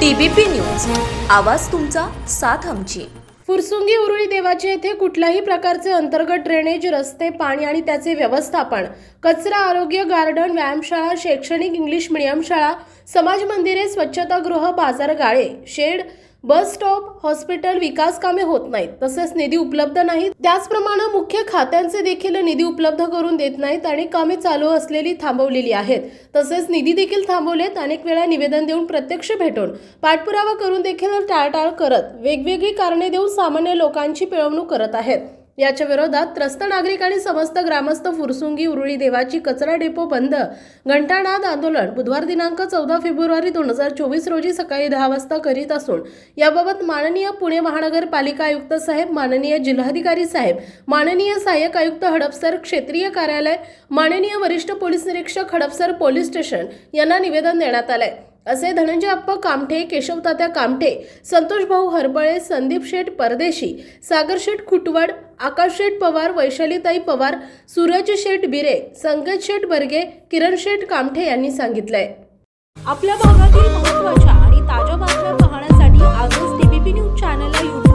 TBP news. आवाज तुमचा साथ आमची. फुरसुंगी उरुळी देवाचे येथे कुठल्याही प्रकारचे अंतर्गत ड्रेनेज रस्ते पाणी आणि त्याचे व्यवस्थापन कचरा आरोग्य गार्डन व्यायामशाळा शैक्षणिक इंग्लिश मिडियम शाळा समाज मंदिरे स्वच्छतागृह बाजार गाळे शेड बस स्टॉप हॉस्पिटल विकास कामे होत नाहीत तसेच निधी उपलब्ध नाहीत. त्याचप्रमाणे मुख्य खात्यांचे देखील निधी उपलब्ध करून देत नाहीत आणि कामे चालू असलेली थांबवलेली आहेत. तसेच निधी देखील थांबवलेत अनेक वेळा निवेदन देऊन प्रत्यक्ष भेटून पाठपुरावा करून देखील टाळटाळ करत वेगवेगळी कारणे देऊन सामान्य लोकांची पिळवणूक करत आहेत. याच्या विरोधात त्रस्त नागरिक आणि समस्त ग्रामस्थ फुरसुंगी उरुळी देवाची कचरा डेपो बंद. घंटानाद आंदोलन बुधवार दिनांक चौदा फेब्रुवारी दोन हजार चोवीस रोजी सकाळी दहा वाजता करीत असून याबाबत माननीय पुणे महानगरपालिका आयुक्त साहेब माननीय जिल्हाधिकारी साहेब माननीय सहाय्यक आयुक्त हडपसर क्षेत्रीय कार्यालय माननीय वरिष्ठ पोलीस निरीक्षक हडपसर पोलीस स्टेशन यांना निवेदन देण्यात आलंय. असे धनंजय अप्पा कामठे केशवतात्या कामठे संतोष भाऊ हरबळे संदीप शेठ परदेशी सागर शेठ खुटवड आकाश शेठ पवार वैशालीताई पवार सूरज शेठ बिरे संगत शेठ बर्गे किरण शेठ कामठे यांनी सांगितलंय. आपल्या भागातील महत्त्वाच्या आणि ताज्या बातम्या पाहण्यासाठी आजच टीबीपी न्यूज चॅनलला यूट्यूब